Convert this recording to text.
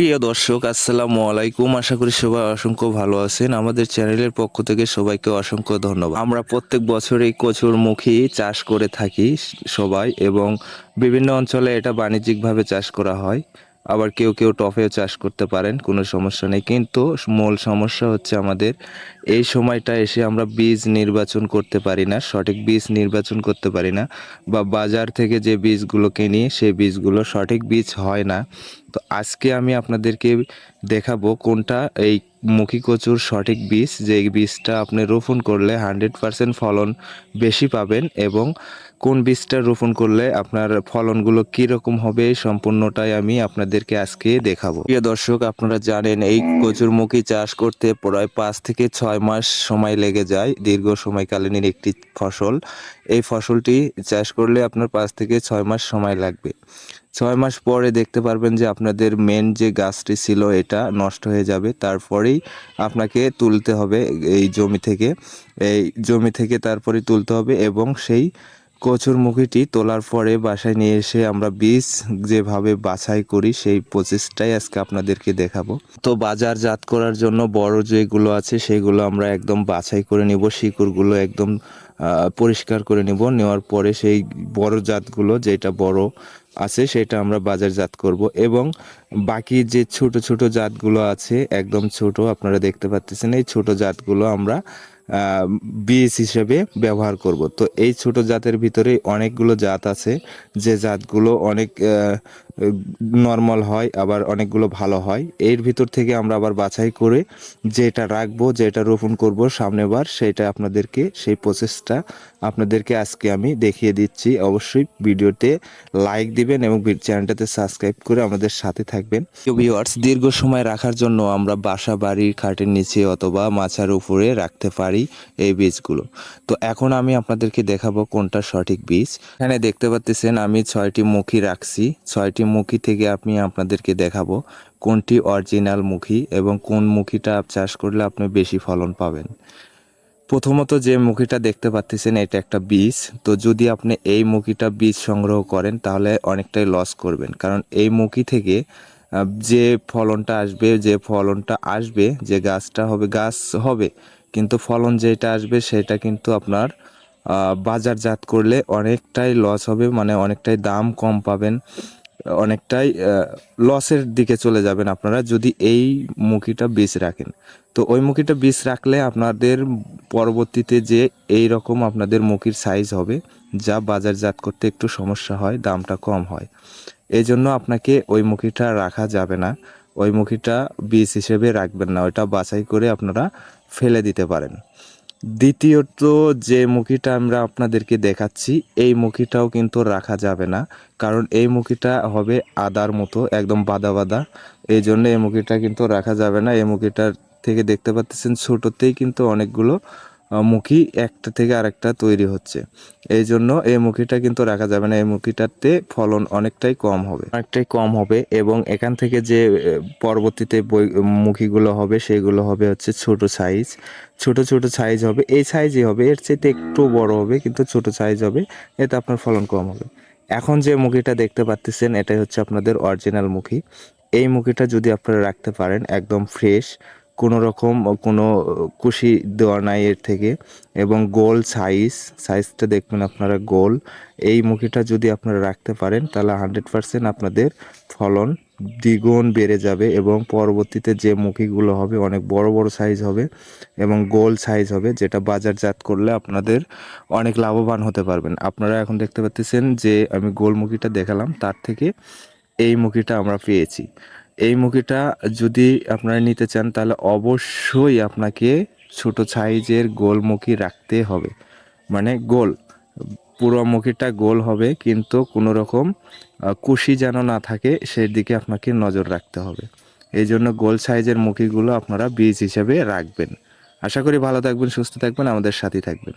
প্রিয় দর্শক, আসসালামু আলাইকুম। আশা করি সবাই অসংখ্য ভালো আছেন। আমাদের চ্যানেলের পক্ষ থেকে সবাইকে অসংখ্য ধন্যবাদ। আমরা প্রত্যেক বছরই কচুরমুখী চাষ করে থাকি সবাই এবং বিভিন্ন অঞ্চলে এটা বাণিজ্যিকভাবে চাষ করা হয়। আবার কেউ কেউ টফেও চাষ করতে পারেন, কোনো সমস্যা নেই। কিন্তু মূল সমস্যা হচ্ছে আমাদের, এই সময়টা এসে আমরা বীজ নির্বাচন করতে পারি না, সঠিক বীজ নির্বাচন করতে পারি না বা বাজার থেকে যে বীজগুলো কিনি, সেই বীজগুলো সঠিক বীজ হয় না। তো আজকে আমি আপনাদেরকে দেখাবো কোনটা এই মুখী কচুর সঠিক বীজ যে বীজটা আপনি রোপণ করলে হান্ড্রেড পারসেন্ট ফলন বেশি পাবেন এবং কোন বীজটা রোপণ করলে আপনার ফলনগুলো কীরকম হবে সম্পূর্ণটাই আমি আপনাদেরকে আজকে দেখাবো। প্রিয় দর্শক, আপনারা জানেন এই কচুরমুখী চাষ করতে প্রায় পাঁচ থেকে ছয় মাস সময় লেগে যায়, দীর্ঘ সময়কালীন একটি ফসল। এই ফসলটি চাষ করলে আপনার পাঁচ থেকে ছয় মাস সময় লাগবে। ছয় মাস পরে দেখতে পারবেন যে আপনাদের মেন যে গাছটি ছিল, এটা নষ্ট হয়ে যাবে। তারপরেই আপনাকে তুলতে হবে এই জমি থেকে। এই জমি থেকে তারপরে তুলতে হবে এবং সেই কচুরমুখীটি তোলার পরে বাসায় নিয়ে এসে আমরা বীজ যেভাবে বাছাই করি সেই প্রসেসটাই আজকে আপনাদেরকে দেখাবো। তো বাজারজাত করার জন্য বড় যেগুলো আছে সেগুলো আমরা একদম বাছাই করে নিব, শিকড়গুলো একদম পরিষ্কার করে নিব। নেওয়ার পরে সেই বড় জাতগুলো যেটা বড় আছে সেটা আমরা বাজারজাত করব এবং বাকি যে ছোট ছোট জাতগুলো আছে, একদম ছোট, আপনারা দেখতে পাচ্ছেন এই ছোট জাতগুলো আমরা বীজ হিসেবে ব্যবহার করব। তো এই ছোট জাতের ভিতরে অনেকগুলো জাত আছে। যে জাতগুলো অনেক নর্মাল হয়, আবার অনেকগুলো ভালো হয়। এর ভিতর থেকে আমরা আবার বাছাই করে যেটা রাখব, যেটা রোপণ করব সামনেবার, সেটা আপনাদেরকে, সেই প্রসেসটা আপনাদেরকে আজকে আমি দেখিয়ে দিচ্ছি। অবশ্যই ভিডিওতে লাইক দিবেন এবং চ্যানেলটাতে সাবস্ক্রাইব করে আমাদের সাথে থাকবেন। ভিউয়ার্স দীর্ঘ সময় রাখার জন্য আমরা বাসা বাড়ির খাটের নিচে অথবা মাছার উপরে রাখতে পারি। এই বীজগুলো। তো এখন আমি আপনাদেরকে দেখাবো কোনটা সঠিক বীজ। এখানে দেখতে পাচ্ছেন আমি ছয়টি মুখী রাখছি। ছয়টি মুখী থেকে আমি আপনাদেরকে দেখাবো কোনটি অরিজিনাল মুখী এবং কোন মুখীটা চাষ করলে আপনি বেশি ফলন পাবেন। প্রথমত যে মুখিটা দেখতে পাচ্ছেন এটা একটা বীজ। তো যদি আপনি এই মুখিটা বীজ সংগ্রহ করেন তাহলে অনেকটাই লস করবেন। কারণ এই মুখি থেকে যে ফলনটা আসবে, যে ফলনটা আসবে, যে গাছটা হবে, গাছ হবে কিন্তু ফলন যেটা আসবে সেটা কিন্তু আপনার বাজারজাত করলে অনেকটাই লস হবে মানে অনেকটাই দাম কম পাবেন, অনেকটাই লসের দিকে চলে যাবেন আপনারা যদি এই মুখিটা বীজ রাখেন। তো ওই মুখিটা বীজ রাখলে আপনাদের পরবর্তীতে যে এই রকম আপনাদের মুখির সাইজ হবে, যা বাজারজাত করতে একটু সমস্যা হয়, দামটা কম হয়। এই জন্য আপনাকে ওই মুখিটা রাখা যাবে না। ওই মুখিটা বীজ হিসেবে রাখবেন না, ওইটা বাছাই করে আপনারা ফেলে দিতে পারেন। দ্বিতীয়ত, যে মুখিটা আমরা আপনাদেরকে দেখাচ্ছি, এই মুখিটাও কিন্তু রাখা যাবে না, কারণ এই মুখিটা হবে আদার মতো, একদম বাদা বাদা। এই জন্য এই মুখিটা কিন্তু রাখা যাবে না। এই মুখিটার থেকে দেখতে পাচ্ছেন, ছোটোতেই কিন্তু অনেকগুলো মুখী একটা থেকে আরেকটা তৈরি হচ্ছে। এই জন্য এই মুখিটা কিন্তু রাখা যাবে না। এই মুখিটাতে ফলন অনেকটাই কম হবে। অনেকটাই কম হবে এবং এখান থেকে যে পরবর্তীতে বই, মুখিগুলো হবে সেগুলো হবে হচ্ছে ছোট সাইজ ছোট ছোট সাইজ হবে। এই সাইজই হবে। এর চাইতে একটু বড় হবে কিন্তু ছোট সাইজ হবে। এতে আপনার ফলন কম হবে। এখন যে মুখিটা দেখতে পাচ্ছেন এটাই হচ্ছে আপনাদের অরিজিনাল মুখি। এই মুখিটা যদি আপনারা রাখতে পারেন একদম ফ্রেশ কোনো রকম, কোনো কুশি দেওয়া নাই এর থেকে। এবং গোল সাইজ সাইজটা দেখবেন আপনারা গোল। এই মুখিটা যদি আপনারা রাখতে পারেন, তাহলে হান্ড্রেড পারসেন্ট আপনাদের ফলন দ্বিগুণ বেড়ে যাবে এবং পরবর্তীতে যে মুখিগুলো হবে, অনেক বড় বড় সাইজ হবে এবং গোল সাইজ হবে, যেটা বাজারজাত করলে আপনাদের অনেক লাভবান হতে পারবেন। আপনারা এখন দেখতে পাচ্ছেন যে আমি গোল মুখিটা দেখালাম, তার থেকে এই মুখিটা আমরা পেয়েছি। এই মুখিটা যদি আপনারা নিতে চান, তাহলে অবশ্যই আপনাকে ছোট সাইজের গোল মুখি রাখতে হবে। মানে গোল, পুরো মুখিটা গোল হবে, কিন্তু কোনো রকম কুশি যেন না থাকে সেই দিকে আপনাকে নজর রাখতে হবে। এই জন্য গোল সাইজের মুখিগুলো আপনারা বীজ হিসেবে রাখবেন। আশা করি ভালো থাকবেন, সুস্থ থাকবেন, আমাদের সাথে থাকবেন।